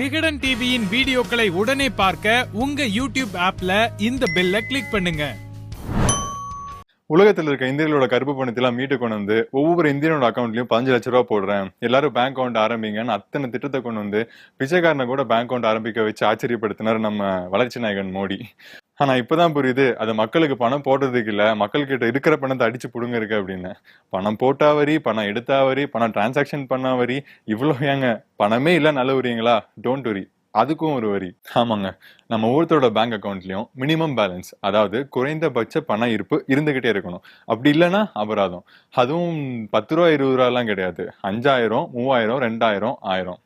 விகடன் டிவியின் வீடியோக்களை உடனே பார்க்க உங்க யூடியூப் ஆப்ல இந்த பெல்ல கிளிக் பண்ணுங்க. உலகத்தில் இருக்க இந்தியர்களோட கருப்பு பணத்தெல்லாம் மீட்டு கொண்டு வந்து ஒவ்வொரு இந்தியனோட அக்கௌண்ட்லயும் பதினஞ்சு லட்ச ரூபா போடுறேன். எல்லாரும் பேங்க் அக்கௌண்ட் ஆரம்பிங்கன்னு அத்தனை திட்டத்தை கொண்டு வந்து பிச்சைக்காரனை கூட பேங்க் அக்கௌண்ட் ஆரம்பிக்க வச்சு ஆச்சரியப்படுத்தினார் நம்ம வளர்ச்சி நாயகன் மோடி. ஆனா இப்பதான் புரியுது. அது மக்களுக்கு பணம் போடுறதுக்கு இல்ல. மக்கள் கிட்ட இருக்கிற பணத்தை அடிச்சு புடுங்க இருக்கு அப்படின்னு. பணம் போட்டா வரி பணம் எடுத்தா வரி பணம் டிரான்சாக்ஷன் பண்ணா வரி. இவ்வளவு ஏங்க? பணமே இல்ல நல்ல வரிங்களா? டோன்ட் வரி அதுக்கும் ஒரு வரி. ஆமாங்க. நம்ம ஒவ்வொருத்தரோட பேங்க் அக்கௌண்ட்லயும் மினிமம் பேலன்ஸ் அதாவது குறைந்தபட்ச பண இருப்பு இருந்துகிட்டே இருக்கணும். அப்படி இல்லைன்னா அபராதம். அதுவும் பத்து ரூபா இருபது ரூபாலாம் கிடையாது. அஞ்சாயிரம் மூவாயிரம் ரெண்டாயிரம் ஆயிரம்.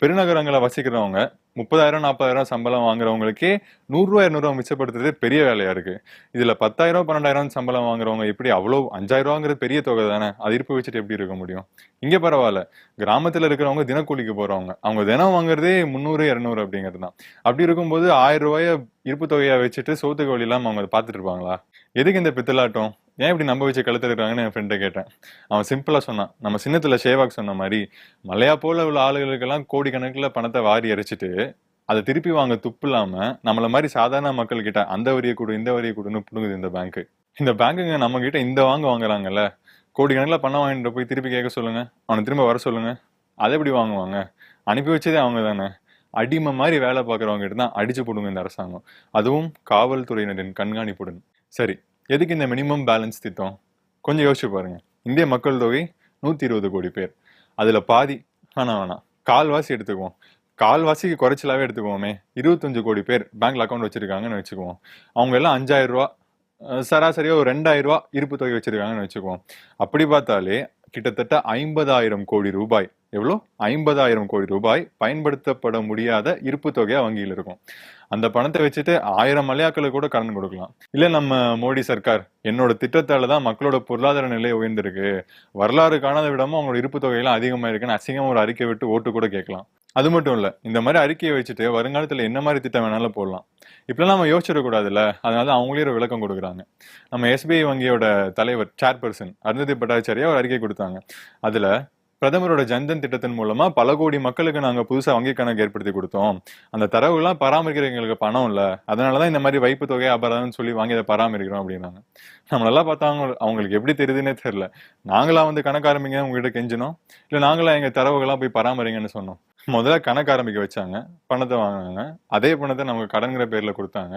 பெருநகரங்களை வசிக்கிறவங்க முப்பதாயிரம் நாற்பதாயிரம் சம்பளம் வாங்குறவங்களுக்கே நூறுரூவா இரநூறுவா மிச்சப்படுத்துறதே பெரிய வேலையா இருக்கு. இதுல பத்தாயிரம் பன்னெண்டாயிரம் சம்பளம் வாங்குறவங்க எப்படி அவ்வளோ அஞ்சாயிரரூவாங்கிறது பெரிய தொகை தானே? அது இருப்பு வச்சுட்டு எப்படி இருக்க முடியும்? இங்க பரவாயில்ல. கிராமத்துல இருக்கிறவங்க தினக்கூலிக்கு போறவங்க. அவங்க தினம் வாங்குறதே முந்நூறு இரநூறு அப்படிங்கிறது தான். அப்படி இருக்கும்போது ஆயிரம் ரூபாய இருப்பு தொகையை வச்சுட்டு சோத்துக்கு வழி இல்லாம அவங்க அதை பார்த்துட்டு இருப்பாங்களா? எதுக்கு இந்த பித்தலாட்டம்? ஏன் இப்படி நம்ப வச்சு கழுத்து இருக்காங்கன்னு என் ஃப்ரெண்டை கேட்டேன். அவன் சிம்பிளாக சொன்னான். நம்ம சின்னத்தில் ஷேவாக் சொன்ன மாதிரி மலையா போல உள்ள ஆளுகளுக்கெல்லாம் கோடிக்கணக்கில் பணத்தை வாரி அரைச்சிட்டு அதை திருப்பி வாங்க துப்பு இல்லாமல் நம்மளை மாதிரி சாதாரண மக்கள் கிட்ட அந்த வரியை கொடு இந்த வரியை கொடுன்னு பிடுங்குது இந்த பேங்க் இந்த பேங்குங்க நம்ம கிட்ட இந்த வாங்க வாங்குறாங்கல்ல கோடிக்கணக்கில் பணம் வாங்கிட்டு போய் திருப்பி கேட்க சொல்லுங்க. அவனை திரும்ப வர சொல்லுங்க. அதை எப்படி வாங்குவாங்க? அனுப்பி வச்சதே அவங்க தானே. அடிமை மாதிரி வேலை பார்க்குறவங்க கிட்ட தான் அடிச்சு போடுங்க இந்த அரசாங்கம். அதுவும் காவல்துறையினரின் கண்காணிப்புடன். சரி எதுக்கு இந்த மினிமம் பேலன்ஸ் திட்டம்? கொஞ்சம் யோசிச்சு பாருங்க. இந்திய மக்கள் தொகை நூத்தி இருபது கோடி பேர். அதுல பாதி வேணாம் வேணாம். கால்வாசி எடுத்துக்குவோம். கால்வாசிக்கு குறைச்சலாவே எடுத்துக்குவோமே. இருபத்தஞ்சு கோடி பேர் பேங்க்ல அக்கௌண்ட் வச்சிருக்காங்கன்னு வச்சுக்குவோம். அவங்க எல்லாம் அஞ்சாயிரம் ரூபா அஹ் சராசரியா ஒரு ரெண்டாயிரம் ரூபா இருப்பு தொகை வச்சிருக்காங்கன்னு வச்சுக்குவோம். அப்படி பார்த்தாலே கிட்டத்தட்ட ஐம்பதாயிரம் கோடி ரூபாய். எவ்வளோ? ஐம்பதாயிரம் கோடி ரூபாய் பயன்படுத்தப்பட முடியாத இருப்பு தொகையா வங்கியில் இருக்கும். அந்த பணத்தை வச்சுட்டு ஆயிரம் மலையாக்களுக்கு கூட கடன் கொடுக்கலாம். இல்ல நம்ம மோடி சர்க்கார் என்னோட திட்டத்தால தான் மக்களோட பொருளாதார நிலை உயர்ந்திருக்கு. வரலாறு காணாத விடமும் அவங்களோட இருப்பு தொகையெல்லாம் அதிகமா இருக்குன்னு அசிங்கமா ஒரு அறிக்கை விட்டு ஓட்டு கூட கேட்கலாம். அது மட்டும் இல்ல இந்த மாதிரி அறிக்கையை வச்சுட்டு வருங்காலத்துல என்ன மாதிரி திட்டம் வேணாலும் போடலாம். இப்பெல்லாம் நம்ம யோசிச்சிடக்கூடாதுல்ல அதனால அவங்களே ஒரு விளக்கம் கொடுக்குறாங்க. நம்ம எஸ்பிஐ வங்கியோட தலைவர் சேர்பர்சன் அருந்ததி பட்டாச்சாரியா ஒரு அறிக்கை கொடுத்தாங்க. அதுல பிரதமரோட ஜன்தன் திட்டத்தின் மூலமா பல கோடி மக்களுக்கு நாங்க புதுசா வங்கி கணக்கு ஏற்படுத்தி கொடுத்தோம். அந்த தரவுலாம் பராமரிக்கிற எங்களுக்கு பணம் இல்ல. அதனாலதான் இந்த மாதிரி வைப்பு தொகை அபராதம்னு சொல்லி வாங்கி அதை பராமரிக்கிறோம் அப்படின்னாங்க. நம்மளெல்லாம் பார்த்தா அவங்க அவங்களுக்கு எப்படி தெரியுதுன்னே தெரியல. நாங்களா வந்து கணக்கு ஆரம்பிங்க உங்ககிட்ட கெஞ்சினோம். இல்ல நாங்களா எங்க தரவுகள்லாம் போய் பராமரிங்கன்னு சொன்னோம். முதல்ல கணக்கு ஆரம்பிக்க வச்சாங்க பணத்தை வாங்கினாங்க. அதே பணத்தை நமக்கு கடன்கிற பேரில் கொடுத்தாங்க.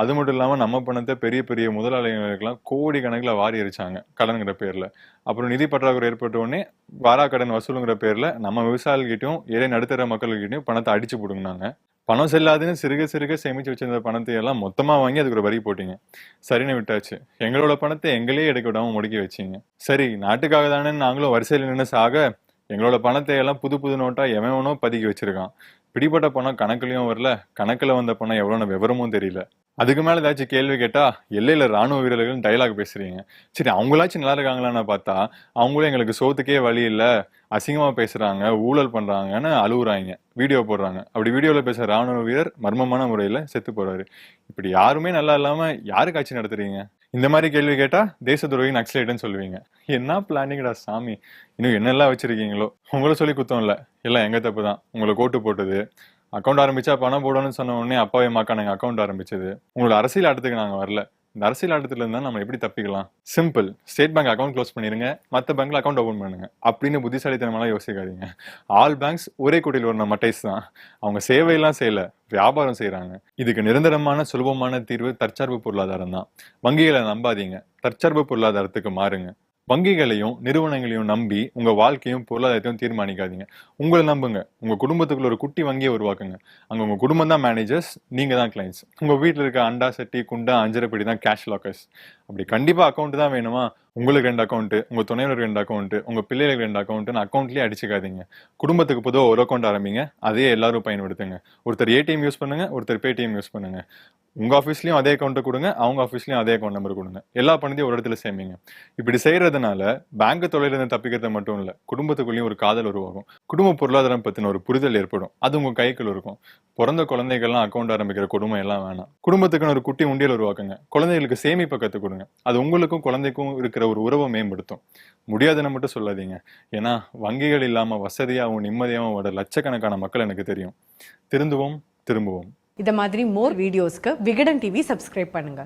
அது மட்டும் இல்லாமல் நம்ம பணத்தை பெரிய பெரிய முதலாளிகளுக்கெல்லாம் கோடி கணக்கில் வாரி அரிச்சாங்க கடன்கிற பேரில். அப்புறம் நிதி பற்றாக்குறை ஏற்பட்ட உடனே வாரா கடன் வசூலுங்கிற பேரில் நம்ம விவசாயிகிட்டையும் ஏழை நடுத்தர மக்கள்கிட்டயும் பணத்தை அடிச்சு பிடுங்கினாங்க. பணம் செல்லாதுன்னு சிறுக சிறுக சேமிச்சு வச்சிருந்த பணத்தை எல்லாம் மொத்தமாக வாங்கி அதுக்கு ஒரு வரி போட்டீங்க. சரின்னு விட்டாச்சு. எங்களோட பணத்தை எங்களே எடுக்க விடாமல் முடுக்கி வச்சிங்க. சரி நாட்டுக்காக தானே நாங்களும் வரிசையில் நின்று சாக எங்களோட பணத்தை எல்லாம் புது புது நோட்டாக எவனோ பதுக்கி வச்சிருக்கான். பிடிப்பட்ட பணம் கணக்குலையும் வரல கணக்கில் வந்த பணம் எவ்வளோன்னு விவரமும் தெரியல. அதுக்கு மேலே ஏதாச்சும் கேள்வி கேட்டால் எல்லையில் ராணுவ வீரர்கள் டைலாக் பேசுகிறீங்க சரி அவங்களாச்சும் நல்லா இருக்காங்களான்னு பார்த்தா அவங்களும் எங்களுக்கு சோத்துக்கே வழி இல்லை அசிங்கமாக பேசுகிறாங்க ஊழல் பண்ணுறாங்கன்னு அழுகுறாங்க வீடியோ போடுறாங்க. அப்படி வீடியோவில் பேசுகிற ராணுவ வீரர் மர்மமான முறையில் செத்து போகிறாரு இப்படி யாருமே நல்லா இல்லாமல் யாருக்கு ஆட்சி நடத்துறீங்க? இந்த மாதிரி கேள்வி கேட்டால் தேச துரோகி நக்சலைட்னு சொல்லுவீங்க. என்ன பிளானிங்கடா சாமி? இன்னும் என்னெல்லாம் வச்சிருக்கீங்களோ? உங்களை சொல்லி குத்தம் இல்லை. எல்லாம் எங்கள் தப்பு தான் உங்களை கோட்டு போட்டது. அக்கௌண்ட் ஆரம்பிச்சா பணம் போடணும்னு சொன்ன உடனே அப்பாவே மாக்கா நாங்கள் அக்கௌண்ட் ஆரம்பிச்சது. உங்களோட அரசியல் ஆட்டத்துக்கு நாங்கள் வரல. இந்த அரசியல் ஆட்டத்துல இருந்தா நம்ம எப்படி தப்பிக்கலாம்? Simple State Bank account close பண்ணிருங்க. மற்ற பேங்க்ல அக்கௌண்ட் ஓபன் பண்ணுங்க. அப்படின்னு புத்திசாலித்தனமெல்லாம் யோசிக்காதீங்க. ஆல் பேங்க்ஸ் ஒரே கூட்டில் ஒரு மட்டைஸ் தான். அவங்க சேவையெல்லாம் செய்யல. வியாபாரம் செய்யறாங்க இதுக்கு நிரந்தரமான சுலபமான தீர்வு தற்சார்பு பொருளாதாரம் தான். வங்கிகளை நம்பாதீங்க. தற்சார்பு பொருளாதாரத்துக்கு மாறுங்க. வங்கிகளையும் நிறுவனங்களையும் நம்பி உங்க வாழ்க்கையும் பொருளாதாரத்தையும் தீர்மானிக்காதீங்க. உங்களை நம்புங்க. உங்க குடும்பத்துக்குள்ள ஒரு குட்டி வங்கியை உருவாக்குங்க. அங்க உங்க குடும்பம் தான் மேனேஜர்ஸ் நீங்க தான் கிளைண்ட்ஸ் உங்க வீட்டில் இருக்க அண்டா சட்டி குண்டா அஞ்சரைப்படி தான் கேஷ் லாக்கர்ஸ் அப்படி கண்டிப்பா அக்கௌண்ட் தான் வேணுமா? உங்களுக்கு ரெண்டு அக்கௌண்ட்டு உங்க துணைவருக்கு ரெண்டு அக்கௌண்ட்டு உங்க பிள்ளைகளுக்கு ரெண்டு அக்கௌண்ட்டுன்னு அக்கௌண்ட்லயே அடிச்சுக்காதீங்க. குடும்பத்துக்கு பொதுவாக ஒரு அக்கௌண்ட் ஆரம்பிங்க. அதே எல்லாரும் பயன்படுத்துங்க. ஒருத்தர் ஏடிஎம் யூஸ் பண்ணுங்க ஒருத்தர் பேடிஎம் யூஸ் பண்ணுங்க. உங்க ஆஃபீஸ்லயும் அதே அக்கௌண்ட்டை கொடுங்க அவங்க ஆஃபீஸ்லயும் அதே அக்கௌண்ட் நம்பர் கொடுங்க. எல்லா பணத்தையும் ஒரு இடத்துல சேமிங்க. இப்படி செய்யறதுனால பேங்க் தொழிலிருந்து தப்பிக்கிறது மட்டும் இல்லை குடும்பத்துக்குள்ளேயும் ஒரு காதல் உருவாகும். குடும்ப பொருளாதாரம் பத்தின ஒரு புரிதல் ஏற்படும். அது உங்க கைக்குள்ள இருக்கும். பிறந்த குழந்தைகள்லாம் அக்கௌண்ட் ஆரம்பிக்கிற குடும்பம் எல்லாம் வேணாம். குடும்பத்துக்குன்னு ஒரு குட்டி உண்டியல் உருவாக்குங்க. குழந்தைகளுக்கு சேமிப்பை கற்றுக் கொடுங்க. பாருங்க அது உங்களுக்கும் குழந்தைக்கும் இருக்கிற ஒரு உறவை மேம்படுத்தும். முடியாதுன்னு மட்டும் சொல்லாதீங்க. ஏன்னா வங்கிகள் இல்லாம வசதியாகவும் நிம்மதியாகவும் வர லட்சக்கணக்கான மக்கள் எனக்கு தெரியும். திருந்துவோம் திரும்புவோம். இந்த மாதிரி மோர் வீடியோஸ்க்கு விகடன் டிவி சப்ஸ்கிரைப் பண்ணுங்க.